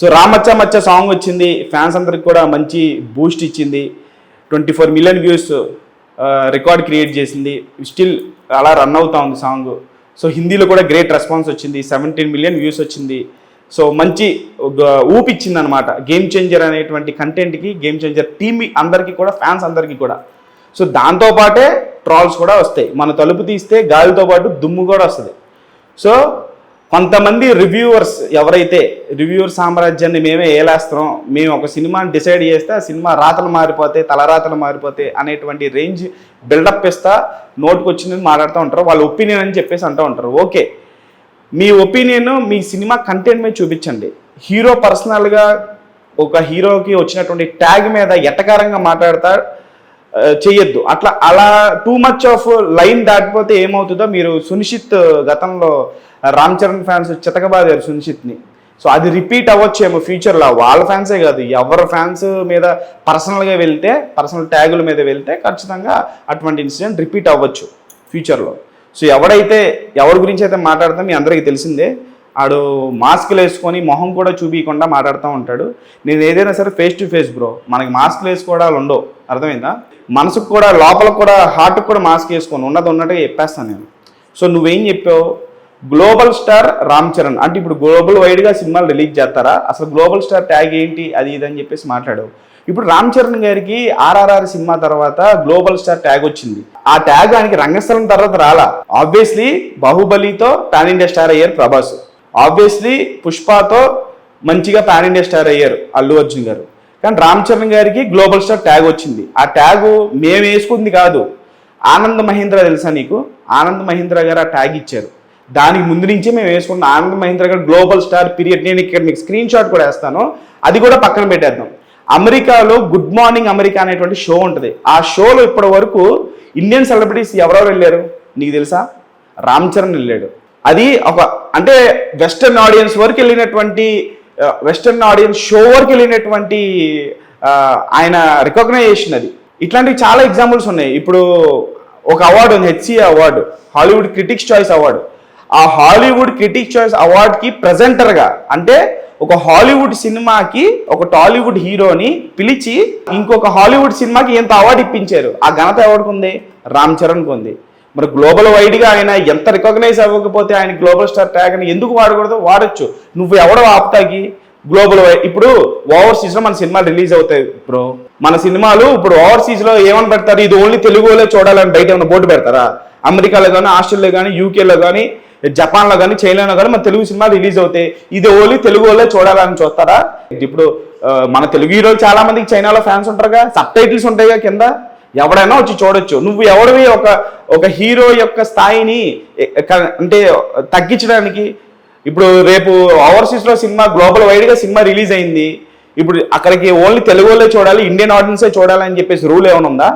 So రామచ్చ మచ్చ song వచ్చింది. Fans అందరికి కూడా మంచి బూస్ట్ ఇచ్చింది. Twenty four million views record create చేసింది. స్టిల్ అలా రన్ అవుతా ఉంది సాంగ్ సో హిందీలో కూడా గ్రేట్ రెస్పాన్స్ వచ్చింది. సెవెంటీన్ మిలియన్ వ్యూస్ వచ్చింది. సో మంచి ఊపిచ్చింది అనమాట గేమ్ చేంజర్ అనేటువంటి కంటెంట్కి గేమ్ చేంజర్ టీమ్ అందరికీ కూడా ఫ్యాన్స్ అందరికీ కూడా. సో దాంతోపాటే ట్రాల్స్ కూడా వస్తాయి. మన తలుపు తీస్తే గాలితో పాటు దుమ్ము కూడా వస్తుంది. సో కొంతమంది రివ్యూవర్స్ ఎవరైతే రివ్యూవర్ సామ్రాజ్యాన్ని మేమే ఏలేస్తాం మేము ఒక సినిమాని డిసైడ్ చేస్తే ఆ సినిమా రాతలు మారిపోతే తలరాతలు మారిపోతే అనేటువంటి రేంజ్ బిల్డప్ ఇస్తా నోటుకు వచ్చింది మాట్లాడుతూ ఉంటారు వాళ్ళ ఒపీనియన్ అని చెప్పేసి అంటూ ఉంటారు. ఓకే. మీ ఒపీనియన్ మీ సినిమా కంటెంట్ మీద చూపించండి. హీరో పర్సనల్గా ఒక హీరోకి వచ్చినటువంటి ట్యాగ్ మీద ఎటకారంగా మాట్లాడతారు చెయ్యొద్దు. అట్లా అలా టూ మచ్ ఆఫ్ లైన్ దాటిపోతే ఏమవుతుందో మీరు సునిశ్చిత్ గతంలో రామ్ చరణ్ ఫ్యాన్స్ చితకబాదారు సునిశ్చిత్ని. సో అది రిపీట్ అవ్వచ్చేమో ఫ్యూచర్లో వాళ్ళ ఫ్యాన్సే కాదు ఎవరి ఫ్యాన్స్ మీద పర్సనల్గా వెళ్తే పర్సనల్ ట్యాగుల మీద వెళ్తే ఖచ్చితంగా అటువంటి ఇన్సిడెంట్ రిపీట్ అవ్వచ్చు ఫ్యూచర్లో సో ఎవడైతే ఎవరి గురించి అయితే మాట్లాడతాం మీ అందరికీ తెలిసిందే. ఆడు మాస్క్లు వేసుకొని మొహం కూడా చూపించకుండా మాట్లాడుతూ ఉంటాడు. నేను ఏదైనా సరే ఫేస్ టు ఫేస్ బ్రో మనకి మాస్క్లు వేసుకోవడాలు ఉండవు. అర్థమైందా? మనసుకు కూడా లోపల కూడా హార్ట్కి కూడా మాస్క్ వేసుకొని. ఉన్నది ఉన్నట్టుగా చెప్పేస్తాను నేను. సో నువ్వేం చెప్పావు? గ్లోబల్ స్టార్ రామ్ చరణ్ అంటే ఇప్పుడు గ్లోబల్ వైడ్గా సినిమాలు రిలీజ్ చేస్తారా? అసలు గ్లోబల్ స్టార్ ట్యాగ్ ఏంటి? అది ఇది అని చెప్పేసి మాట్లాడావు. ఇప్పుడు రామ్ చరణ్ గారికి ఆర్ఆర్ఆర్ సినిమా తర్వాత గ్లోబల్ స్టార్ ట్యాగ్ వచ్చింది. ఆ ట్యాగ్ ఆయనకి రంగస్థలం తర్వాత రాలా. ఆబ్వియస్లీ బాహుబలితో పాన్ ఇండియా స్టార్ అయ్యారు ప్రభాస్. ఆబ్వియస్లీ పుష్పతో మంచిగా పాన్ ఇండియా స్టార్ అయ్యారు అల్లు అర్జున్ గారు. కానీ రామ్ చరణ్ గారికి గ్లోబల్ స్టార్ ట్యాగ్ వచ్చింది. ఆ ట్యాగ్ మేము వేసుకుంది కాదు. ఆనంద్ మహీంద్ర తెలుసా నీకు? ఆనంద్ మహీంద్ర గారు ఆ ట్యాగ్ ఇచ్చారు. దానికి ముందు నుంచే మేము వేసుకున్న ఆనంద్ మహీంద్ర గారు గ్లోబల్ స్టార్ పీరియడ్ నేను ఇక్కడ మీకు స్క్రీన్ షాట్ కూడా వేస్తాను. అది కూడా పక్కన పెట్టేద్దాం. అమెరికాలో గుడ్ మార్నింగ్ అమెరికా అనేటువంటి షో ఉంటుంది. ఆ షోలో ఇప్పటి వరకు ఇండియన్ సెలబ్రిటీస్ ఎవరెవరు వెళ్ళారు? నీకు తెలుసా? రామ్ చరణ్ వెళ్ళాడు. అది ఒక అంటే వెస్టర్న్ ఆడియన్స్ వరకు వెళ్ళినటువంటి వెస్టర్న్ ఆడియన్స్ షో వరకు వెళ్ళినటువంటి ఆయన రికగ్నైజేషన్ అది. ఇట్లాంటివి చాలా ఎగ్జాంపుల్స్ ఉన్నాయి. ఇప్పుడు ఒక అవార్డు ఉంది HCA award Hollywood critics choice award ఆ హాలీవుడ్ క్రిటిక్ చాయిస్ అవార్డ్కి ప్రజెంటర్గా అంటే ఒక హాలీవుడ్ సినిమాకి ఒక టాలీవుడ్ హీరోని పిలిచి ఇంకొక హాలీవుడ్ సినిమాకి ఎంత అవార్డు ఇప్పించారు? ఆ ఘనత ఎవరికి ఉంది? రామ్ చరణ్కి ఉంది. మరి గ్లోబల్ వైడ్గా ఆయన ఎంత రికగ్నైజ్ అవ్వకపోతే ఆయన గ్లోబల్ స్టార్ ట్యాగ్ అని ఎందుకు వాడకూడదు? వాడచ్చు. నువ్వు ఎవడో ఆపుతాకి? గ్లోబల్ వై ఇప్పుడు ఓవర్సీస్లో మన సినిమాలు రిలీజ్ అవుతాయి. బ్రో మన సినిమాలు ఇప్పుడు ఓవర్సీస్లో ఏమని పెడతారు? ఇది ఓన్లీ తెలుగులో చూడాలని బయట ఏమైనా బోర్డు పెడతారా? అమెరికాలో కానీ ఆస్ట్రేలియా కానీ యూకేలో కానీ జపాన్లో కానీ చైనాలో కానీ మన తెలుగు సినిమాలు రిలీజ్ అవుతాయి. ఇది ఓన్లీ తెలుగు వాళ్ళే చూడాలని చూస్తారా? ఇప్పుడు మన తెలుగు హీరోలు చాలా మందికి చైనాలో ఫ్యాన్స్ ఉంటారుగా. సబ్ టైటిల్స్ ఉంటాయిగా కింద. ఎవడైనా వచ్చి చూడొచ్చు. నువ్వు ఎవడివి ఒక ఒక హీరో యొక్క స్థాయిని అంటే తగ్గించడానికి? ఇప్పుడు రేపు ఓవర్సీస్లో సినిమా గ్లోబల్ వైడ్గా సినిమా రిలీజ్ అయింది. ఇప్పుడు అక్కడికి ఓన్లీ తెలుగు వాళ్ళే చూడాలి ఇండియన్ ఆడియన్సే చూడాలి అని చెప్పేసి రూల్ ఏమైనా ఉందా?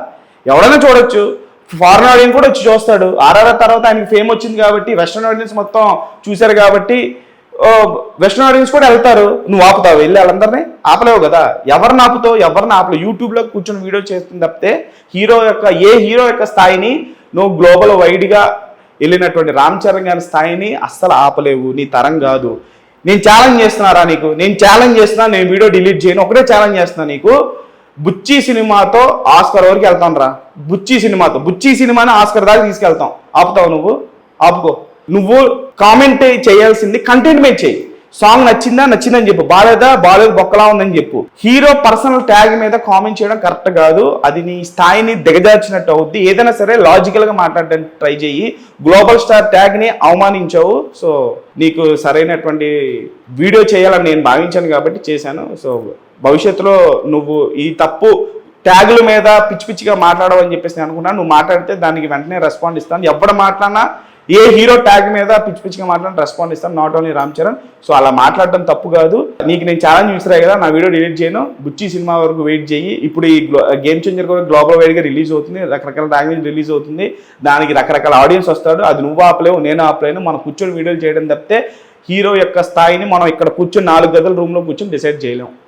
ఎవడైనా చూడొచ్చు. ఫారెన్ ఆడియన్స్ కూడా వచ్చి చూస్తాడు. ఆర్ఆర్ఆర్ తర్వాత ఆయనకి ఫేమ్ వచ్చింది కాబట్టి వెస్ట్రన్ ఆడియన్స్ మొత్తం చూశారు కాబట్టి వెస్ట్రన్ ఆడియన్స్ కూడా వెళ్తారు. నువ్వు ఆపుతావు? వెళ్ళి వాళ్ళందరినీ? ఆపలేవు కదా. ఎవరిని ఆపుతావు ఎవరిని ఆపలేవు. యూట్యూబ్లో కూర్చొని వీడియో చేస్తుంది తప్పితే హీరో యొక్క ఏ హీరో యొక్క స్థాయిని నువ్వు గ్లోబల్ వైడ్గా వెళ్ళినటువంటి రామ్ చరణ్ గారి స్థాయిని అస్సలు ఆపలేవు. నీ తరం కాదు. నేను ఛాలెంజ్ చేస్తున్నారా నీకు? నేను ఛాలెంజ్ చేస్తున్నా నేను వీడియో డిలీట్ చేయను. ఒకటే ఛాలెంజ్ చేస్తున్నా నీకు. బుచ్చి సినిమాతో ఆస్కర్ వరకు వెళ్తాం రా బుచ్చి సినిమాతో. బుచ్చి సినిమాని ఆస్కర్ దాకా తీసుకెళ్తాం. ఆపుతావు నువ్వు? ఆపుకో. నువ్వు కామెంట్ చేయాల్సింది కంటెంట్ మీద చేయి. సాంగ్ నచ్చిందా? నచ్చిందని చెప్పు. బాలేదా? బాలేదు బొక్కలా ఉందని చెప్పు. హీరో పర్సనల్ ట్యాగ్ మీద కామెంట్ చేయడం కరెక్ట్ కాదు. అది నీ స్థాయిని దిగజార్చినట్టు అవుద్ది. ఏదైనా సరే లాజికల్గా మాట్లాడడానికి ట్రై చేయి. గ్లోబల్ స్టార్ ట్యాగ్ని అవమానించావు. సో నీకు సరైనటువంటి వీడియో చేయాలని నేను భావించాను కాబట్టి చేశాను. సో భవిష్యత్తులో నువ్వు ఈ తప్పు ట్యాగుల మీద పిచ్చి పిచ్చిగా మాట్లాడవని చెప్పేసి నేను అనుకున్నాను. నువ్వు మాట్లాడితే దానికి వెంటనే రెస్పాండ్ ఇస్తాను. ఎవడ మాట్లాడినా ఏ హీరో ట్యాగ్ మీద పిచ్చి పిచ్చిగా మాట్లాడిన రెస్పాండ్ ఇస్తాను not only Ram Charan so అలా మాట్లాడడం తప్పు కాదు. నీకు నేను ఛాలెంజ్ విసిరాయి కదా నా వీడియో డిలీట్ చేయను. బుచ్చి సినిమా వరకు వెయిట్ చేయి. ఇప్పుడు ఈ గేమ్ చేంజర్ కూడా గ్లోబల్ వైడ్గా రిలీజ్ అవుతుంది. రకరకాల లాంగ్వేజ్ రిలీజ్ అవుతుంది. దానికి రకరకాల ఆడియన్స్ వస్తాడు. అది నువ్వు ఆపలేవు నేను ఆపలేను. మనం కూర్చొని వీడియోలు చేయడం తప్పితే హీరో యొక్క స్థాయిని మనం ఇక్కడ కూర్చొని నాలుగు గదుల రూమ్లో కూర్చొని డిసైడ్ చేయలేం.